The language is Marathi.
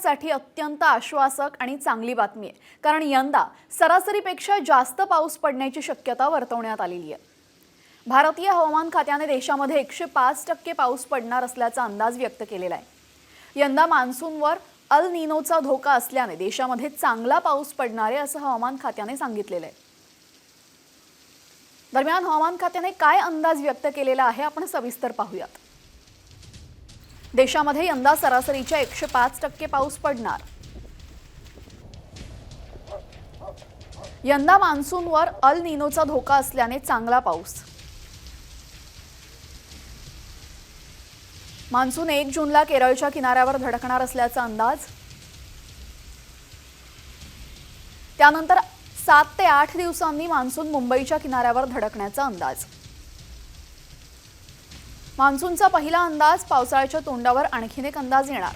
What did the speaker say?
शेतकऱ्यांसाठी अत्यंत आश्वासक आणि चांगली बातमी आहे. कारण यंदा सरासरीपेक्षा जास्त पाऊस पडण्याची शक्यता वर्तवण्यात आलेली आहे. भारतीय हवामान खात्याने देशामध्ये एकशे पाच टक्के पाऊस पडणार असल्याचा अंदाज व्यक्त केलेला आहे. यंदा मान्सूनवर अल निनोचा धोका असल्याने देशामध्ये चांगला पाऊस पडणार आहे असं हवामान खात्याने सांगितलेलं आहे. दरम्यान हवामान खात्याने काय अंदाज व्यक्त केलेला आहे आपण सविस्तर पाहूयात. देशामध्ये यंदा सरासरीच्या एकशे पाच टक्के पाऊस पडणार. यंदा मान्सूनवर अल निनोचा धोका असल्याने चांगला पाऊस. मान्सून एक जूनला केरळच्या किनाऱ्यावर धडकणार असल्याचा अंदाज. त्यानंतर सात ते आठ दिवसांनी मान्सून मुंबईच्या किनाऱ्यावर धडकण्याचा अंदाज. मान्सूनचा पहिला अंदाज पावसाळ्याच्या तोंडावर आणखीन एक अंदाज येणार.